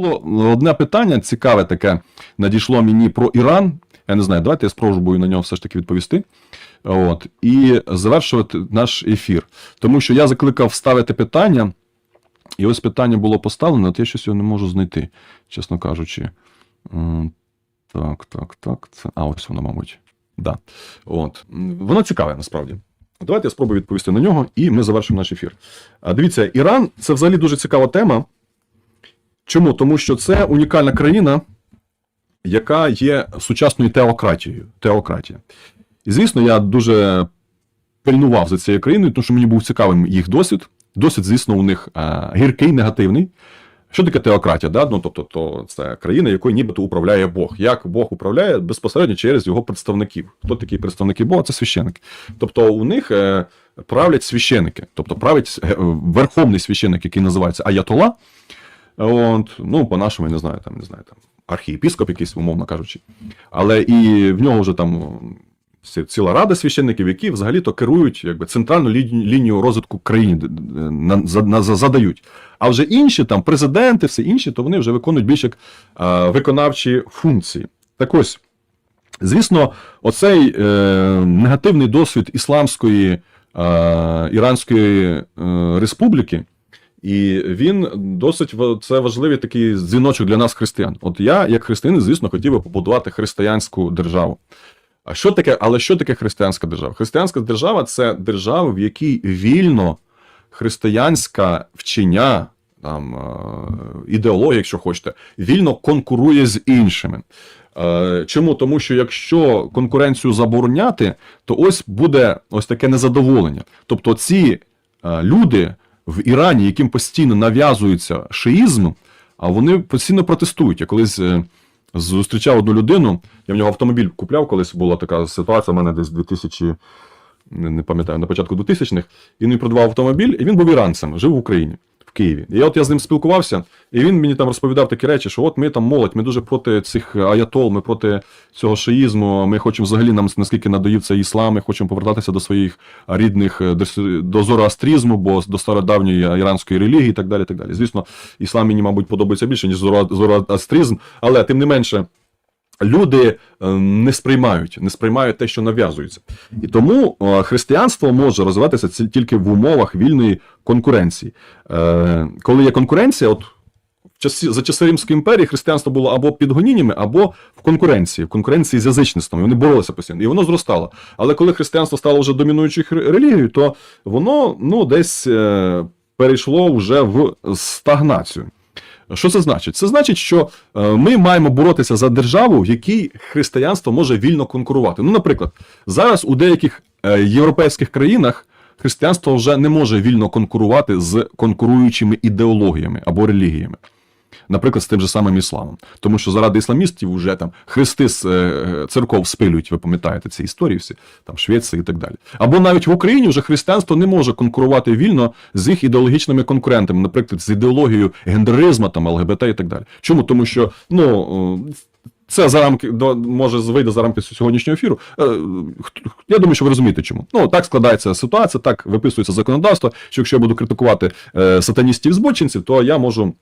було одне питання цікаве таке надійшло мені про Іран. Я не знаю, давайте я спробую на нього все ж таки відповісти. От, і завершувати наш ефір. Тому що я закликав ставити питання, і ось питання було поставлено, от я щось його не можу знайти, чесно кажучи. Так, так, так. Це... А, ось воно, мабуть. Да. От. Воно цікаве насправді. Давайте я спробую відповісти на нього, і ми завершимо наш ефір. Дивіться, Іран це взагалі дуже цікава тема. Чому? Тому що це унікальна країна, яка є сучасною теократією. Теократія. І звісно, я дуже пильнував за цією країною, тому що мені був цікавим їх досвід. Досвід, звісно, у них а, гіркий, негативний. Що таке теократія? Да? Ну, тобто, то це країна, якою нібито управляє Бог. Як Бог управляє безпосередньо через його представників. Хто такі представники Бога? Це священики. Тобто, у них е, правлять священики, тобто править е, верховний священик, який називається Аятола. От, ну, по-нашому, я не знаю, там, не знаю, там, архієпіскоп якийсь, умовно кажучи. Але і в нього вже там ціла рада священників, які взагалі-то керують якби, центральну лінію, розвитку країни, задають. А вже інші, там, президенти, все інші, то вони вже виконують більш як виконавчі функції. Так ось, звісно, оцей е, негативний досвід ісламської е, Іранської е, республіки. І він досить це важливий такий дзвіночок для нас, християн. От я, як християнин, звісно, хотів би побудувати християнську державу. А що таке, але що таке християнська держава? Християнська держава це держава, в якій вільно християнська вчення, там, е, ідеологія, якщо хочете, вільно конкурує з іншими. Е, Чому? Тому що якщо конкуренцію забороняти, то ось буде ось таке незадоволення. Тобто ці е, люди в Ірані, яким постійно нав'язується шиїзм, а вони постійно протестують. Я колись е, зустрічав одну людину, я в нього автомобіль купляв, колись була така ситуація, в мене десь 2000, не не пам'ятаю, на початку 2000-х, він мені продавав автомобіль, і він був іранцем, жив в Україні. Києві. І от я з ним спілкувався, і він мені там розповідав такі речі, що от ми там молодь, ми дуже проти цих аятол, ми проти цього шиїзму, ми хочемо взагалі нам наскільки надоїв цей іслам, ми хочемо повертатися до своїх рідних, е, до, зороастрізму, бо до стародавньої іранської релігії і так далі. так далі. Звісно, іслам мені, мабуть, подобається більше, ніж зороастризм, але тим не менше. Люди е, не сприймають, не сприймають те, що нав'язується. І тому е, християнство може розвиватися тільки в умовах вільної конкуренції. Е, Коли є конкуренція, от за часи Римської імперії християнство було або під гоніннями, або в конкуренції, в конкуренції з язичництвом. Вони боролися постійно, і воно зростало. Але коли християнство стало вже домінуючою релігією, то воно ну, десь перейшло вже в стагнацію. Що це значить? Це значить, що е, ми маємо боротися за державу, в якій християнство може вільно конкурувати. Ну, наприклад, зараз у деяких е, європейських країнах християнство вже не може вільно конкурувати з конкуруючими ідеологіями або релігіями. Наприклад, з тим же самим ісламом. Тому що заради ісламістів вже там хрести з е, церков спилюють, ви пам'ятаєте ці історії всі, там Швеція і так далі. Або навіть в Україні вже християнство не може конкурувати вільно з їх ідеологічними конкурентами, наприклад, з ідеологією гендеризму, там, ЛГБТ і так далі. Чому? Тому що, ну. е, Це за рамки може вийде за рамки сьогоднішнього ефіру. Е, Я думаю, що ви розумієте, чому. Ну так складається ситуація, так виписується законодавство. Що якщо я буду критикувати е, сатаністів збочинців, то я можу е,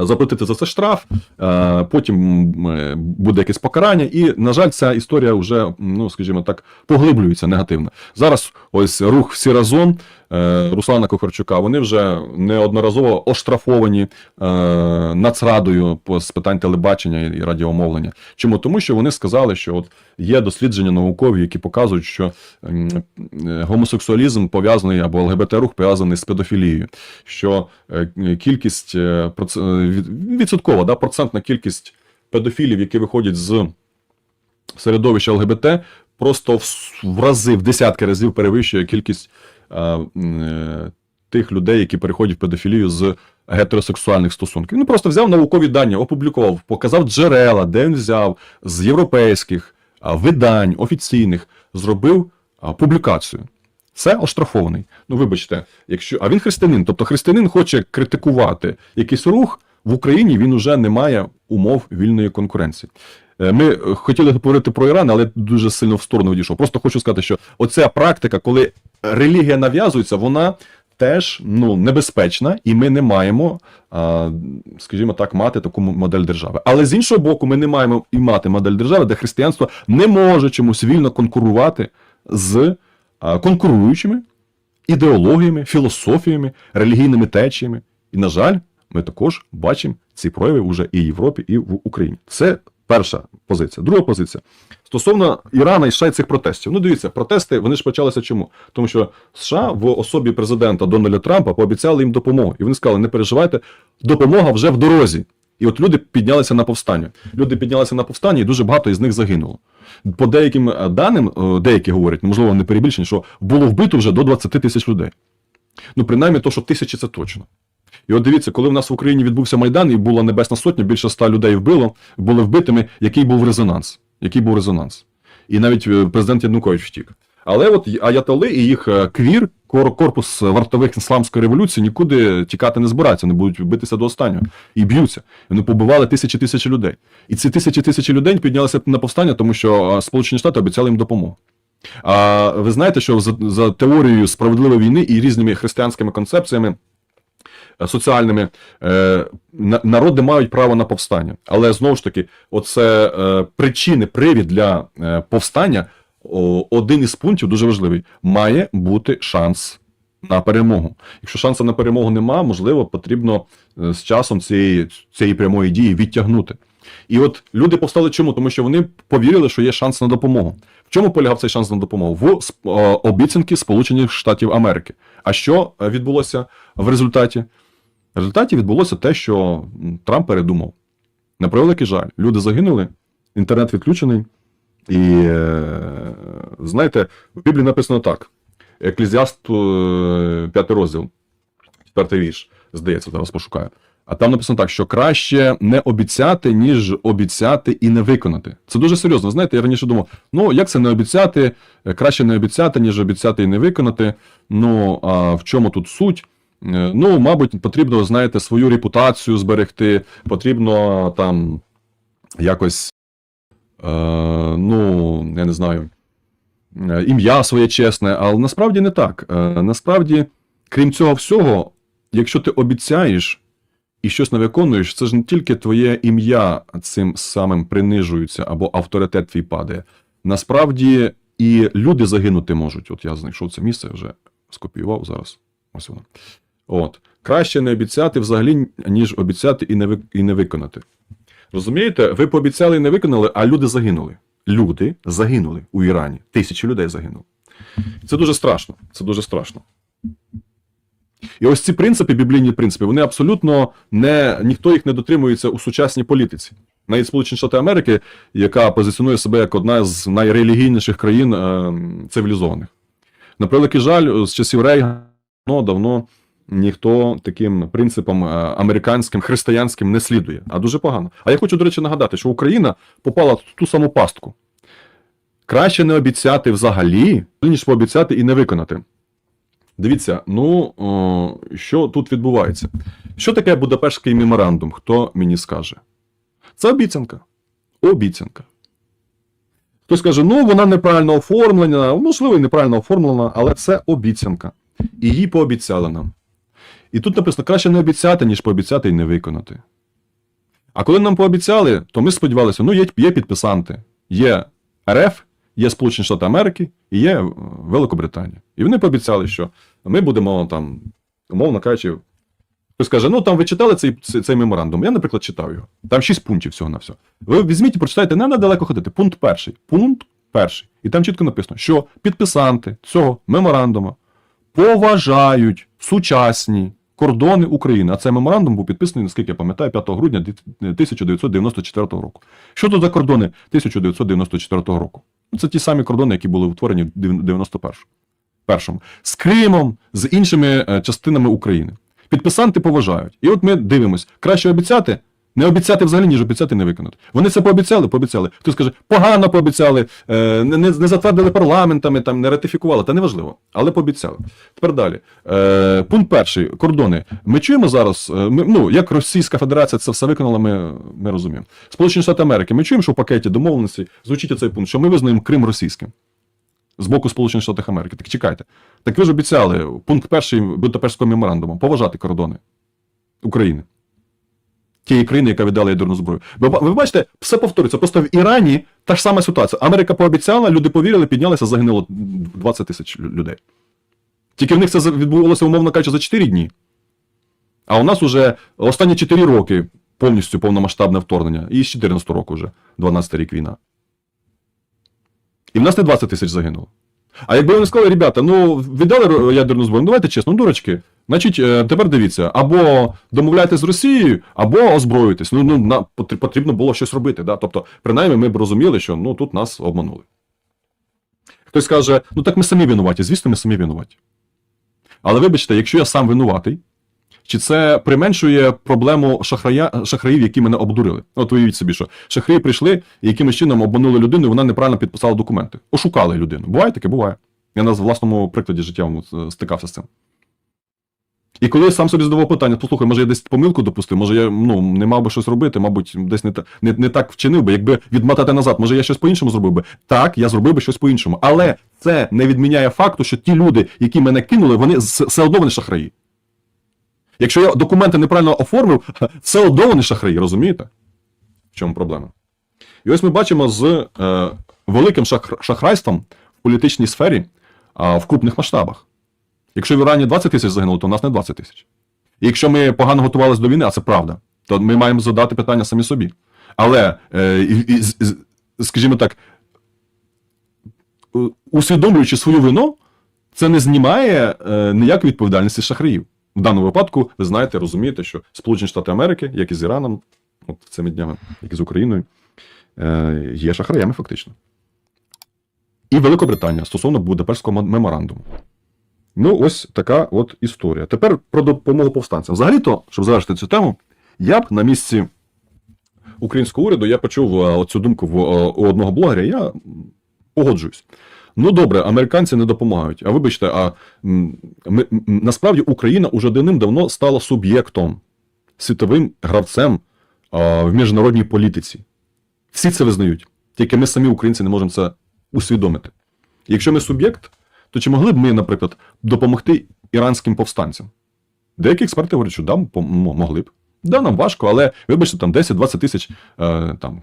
заплатити за це штраф, е, потім е, буде якесь покарання, і, на жаль, ця історія вже, ну скажімо так, поглиблюється негативно. Зараз ось рух всі разом е, Руслана Кухарчука, вони вже неодноразово оштрафовані е, Нацрадою з питань телебачення і радіомовлення. Чому? Тому що вони сказали, що от є дослідження наукові, які показують, що е, гомосексуалізм пов'язаний або ЛГБТ-рух пов'язаний з педофілією, що е, кількість відсоткова, да, процентна кількість педофілів, які виходять з середовища ЛГБТ, просто в, рази, в десятки разів перевищує кількість е, е, тих людей, які переходять в педофілію з гетеросексуальних стосунків. Він просто взяв наукові дані, опублікував, показав джерела, де він взяв з європейських видань офіційних, зробив публікацію. Це оштрафований. Ну, вибачте, якщо. А він християнин. Тобто християнин хоче критикувати якийсь рух в Україні, він уже не має умов вільної конкуренції. Е, Ми хотіли говорити про Іран, але дуже сильно в сторону відійшов. Просто хочу сказати, що оця практика, коли релігія нав'язується, вона теж ну, небезпечна, і ми не маємо, скажімо так, мати таку модель держави. Але з іншого боку, ми не маємо і мати модель держави, де християнство не може чомусь вільно конкурувати з конкуруючими ідеологіями, філософіями, релігійними течіями. І, на жаль, ми також бачимо ці прояви вже і в Європі, і в Україні. Це перша позиція. Друга позиція. Стосовно Ірана і США і цих протестів. Ну, дивіться, протести вони ж почалися чому? Тому що США в особі президента Дональда Трампа пообіцяли їм допомогу. І вони сказали: не переживайте, допомога вже в дорозі. І от люди піднялися на повстання. Люди піднялися на повстання, і дуже багато із них загинуло. По деяким е, даним, е, деякі говорять, можливо, не перебільшені, що було вбито вже до 20 тисяч людей. Ну, принаймні, то, що тисячі це точно. І от дивіться, коли в нас в Україні відбувся Майдан і була Небесна Сотня, більше ста людей вбило, були вбитими, який був резонанс? Який був резонанс? І навіть е, президент Янукович втік. Але от аятоли і їх е, квір, корпус вартових ісламської революції нікуди тікати не збираються, вони будуть битися до останнього і б'ються. Вони побивали тисячі тисячі людей. І ці тисячі тисячі людей піднялися на повстання, тому що е, Сполучені Штати обіцяли їм допомогу. А ви знаєте, що за, за теорією справедливої війни і різними християнськими концепціями соціальними е, народи мають право на повстання. Але знову ж таки, оце е, причини, привід для е, повстання. Один із пунктів дуже важливий: має бути шанс на перемогу. Якщо шансу на перемогу нема, можливо, потрібно е, з часом цієї, цієї прямої дії відтягнути. І от люди повстали чому? Тому що вони повірили, що є шанс на допомогу. В чому полягав цей шанс на допомогу? В е, обіцянки Сполучених Штатів Америки. А що е, відбулося в результаті? В результаті відбулося те, що Трамп передумав. На превеликий жаль, люди загинули, інтернет відключений. І е, знаєте, в Біблії написано так: Еклезіаст, е, п'ятий розділ, четвертий вірш, здається, зараз пошукаю. А там написано так, що краще не обіцяти, ніж обіцяти і не виконати. Це дуже серйозно. Знаєте, я раніше думав, ну як це не обіцяти, Е, краще не обіцяти, ніж обіцяти і не виконати. Ну а в чому тут суть? Е, Ну, мабуть, потрібно, знаєте, свою репутацію зберегти, потрібно там якось, е, ну, я не знаю, е, ім'я своє чесне, але насправді не так. Е, Насправді, крім цього всього, якщо ти обіцяєш і щось не виконуєш, це ж не тільки твоє ім'я цим самим принижується або авторитет твій падає. Насправді і люди загинути можуть. От я знайшов це місце, вже скопіював зараз. Ось воно. От. Краще не обіцяти взагалі, ніж обіцяти і не, ви- і не виконати. Розумієте, ви пообіцяли і не виконали, а люди загинули. Люди загинули у Ірані. Тисячі людей загинули. Це дуже страшно. Це дуже страшно. І ось ці принципи, біблійні принципи, вони абсолютно не ніхто їх не дотримується у сучасній політиці. Навіть Сполучені Штати Америки, яка позиціонує себе як одна з найрелігійніших країн е, цивілізованих. На превеликий жаль, з часів Рейгана давно, давно ніхто таким принципам е, американським, християнським не слідує. А дуже погано. А я хочу, до речі, нагадати, що Україна попала в ту саму пастку. Краще не обіцяти взагалі, ніж пообіцяти і не виконати. Дивіться, ну о, що тут відбувається? Що таке Будапештський меморандум? Хто мені скаже? Це обіцянка. Обіцянка. Хтось каже, ну вона неправильно оформлена, можливо, і неправильно оформлена, але це обіцянка. І її пообіцяли нам. І тут написано: краще не обіцяти, ніж пообіцяти і не виконати. А коли нам пообіцяли, то ми сподівалися, ну є, є підписанти, є РФ, є Сполучені Штати Америки і є е, Великобританія. І вони пообіцяли, що ми будемо там, умовно кажучи, хтось каже, ну там ви читали цей, цей, меморандум. Я, наприклад, читав його. Там 6 пунктів всього на все. Ви візьміть і прочитайте, не недалеко ходити. Пункт перший. Пункт перший. І там чітко написано, що підписанти цього меморандуму поважають сучасні кордони України. А цей меморандум був підписаний, наскільки я пам'ятаю, 5 грудня 1994 року. Що то за кордони 1994 року? Ну, Це ті самі кордони, які були утворені в 91 першому. З Кримом, з іншими е, частинами України. Підписанти поважають. І от ми дивимось, краще обіцяти, не обіцяти взагалі, ніж обіцяти не виконати. Вони це пообіцяли, пообіцяли. Хтось каже, погано пообіцяли, е, не, не, не затвердили парламентами, там, не ратифікували, та неважливо, але пообіцяли. Тепер далі. Е, пункт перший кордони. Ми чуємо зараз, е, ми, ну, як Російська Федерація це все виконала, ми, ми розуміємо. Сполучені Штати Америки, ми чуємо, що в пакеті домовленості звучить цей пункт, що ми визнаємо Крим російським. з боку Сполучених Штатів Америки. Так чекайте. Так ви ж обіцяли пункт перший Будапештського меморандуму поважати кордони України. Тієї країни, яка віддала ядерну зброю. Ви, ви бачите, все повторюється. Просто в Ірані та ж сама ситуація. Америка пообіцяла, люди повірили, піднялися, загинуло 20 тисяч людей. Тільки в них це відбувалося, умовно кажучи, за 4 дні. А у нас уже останні 4 роки повністю повномасштабне вторгнення. І з 14 року вже, 12 рік війна. І в нас не 20 тисяч загинуло. А якби вони сказали, ребята, ну віддали ядерну зброю, ну давайте чесно, ну дурочки. Значить, е, тепер дивіться, або домовляйтесь з Росією, або озброюйтесь. Ну, ну на, потрібно було щось робити. Да? Тобто, принаймні, ми б розуміли, що ну тут нас обманули. Хтось скаже, ну так ми самі винуваті. Звісно, ми самі винуваті. Але вибачте, якщо я сам винуватий, чи це применшує проблему шахрая, шахраїв, які мене обдурили? От уявіть собі, що шахраї прийшли і якимось чином обманули людину, і вона неправильно підписала документи. Ошукали людину. Буває таке, буває. Я на власному прикладі життєвому е, стикався з цим. І коли я сам собі задавав питання, послухай, може я десь помилку допустив, може я ну, не мав би щось робити, мабуть, десь не, не, не так вчинив би, якби відмотати назад, може я щось по-іншому зробив би. Так, я зробив би щось по-іншому. Але це не відміняє факту, що ті люди, які мене кинули, вони все одно вони шахраї. Якщо я документи неправильно оформив, все одно вони шахраї, розумієте? В чому проблема? І ось ми бачимо з е, великим шах- шахрайством в політичній сфері а, в крупних масштабах. Якщо в Ірані 20 тисяч загинуло, то в нас не 20 тисяч. І якщо ми погано готувалися до війни, а це правда, то ми маємо задати питання самі собі. Але, е, і, і, скажімо так, усвідомлюючи свою вину, це не знімає е, ніякої відповідальності шахраїв. В даному випадку, ви знаєте, розумієте, що Сполучені Штати Америки, як і з Іраном, от цими днями, як і з Україною, е, є шахраями фактично. І Великобританія стосовно Будапештського меморандуму. Ну, ось така от історія. Тепер про допомогу повстанцям. Взагалі-то, щоб завершити цю тему, я б на місці українського уряду я почув е, оцю думку в, е, у одного блогера, я погоджуюсь. Ну добре, американці не допомагають. А вибачте, а ми, насправді Україна уже давним-давно стала суб'єктом, світовим гравцем а, в міжнародній політиці. Всі це визнають. Тільки ми самі, українці, не можемо це усвідомити. Якщо ми суб'єкт, то чи могли б ми, наприклад, допомогти іранським повстанцям? Деякі експерти говорять, що да, могли б. Да, нам важко, але вибачте, там 10-20 тисяч е, там,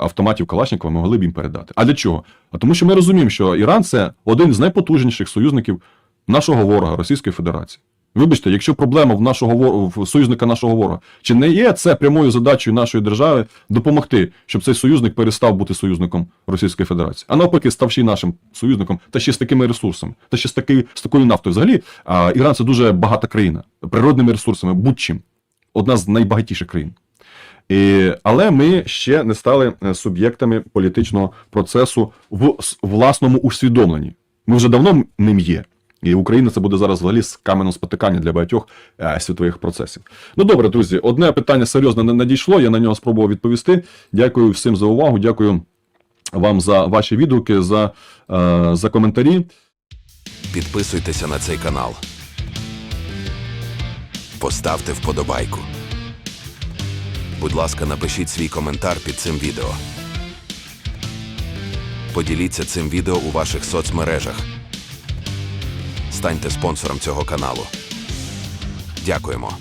автоматів Калашникова могли б їм передати. А для чого? А тому що ми розуміємо, що Іран це один з найпотужніших союзників нашого ворога Російської Федерації. Вибачте, якщо проблема в нашого в союзника нашого ворога, чи не є це прямою задачею нашої держави допомогти, щоб цей союзник перестав бути союзником Російської Федерації, а навпаки, став ще й нашим союзником, та ще з такими ресурсами, та ще з таки, з такою нафтою. Взагалі, а, Іран це дуже багата країна, природними ресурсами, будь-чим. Одна з найбагатіших країн. І, але ми ще не стали е, суб'єктами політичного процесу в власному усвідомленні. Ми вже давно ним є. І Україна це буде зараз взагалі з каменем спотикання для багатьох е, світових процесів. Ну добре, друзі, одне питання серйозно не надійшло. Я на нього спробував відповісти. Дякую всім за увагу. Дякую вам за ваші відгуки, за, е, за коментарі. Підписуйтеся на цей канал. Поставте вподобайку. Будь ласка, напишіть свій коментар під цим відео. Поділіться цим відео у ваших соцмережах. Станьте спонсором цього каналу. Дякуємо.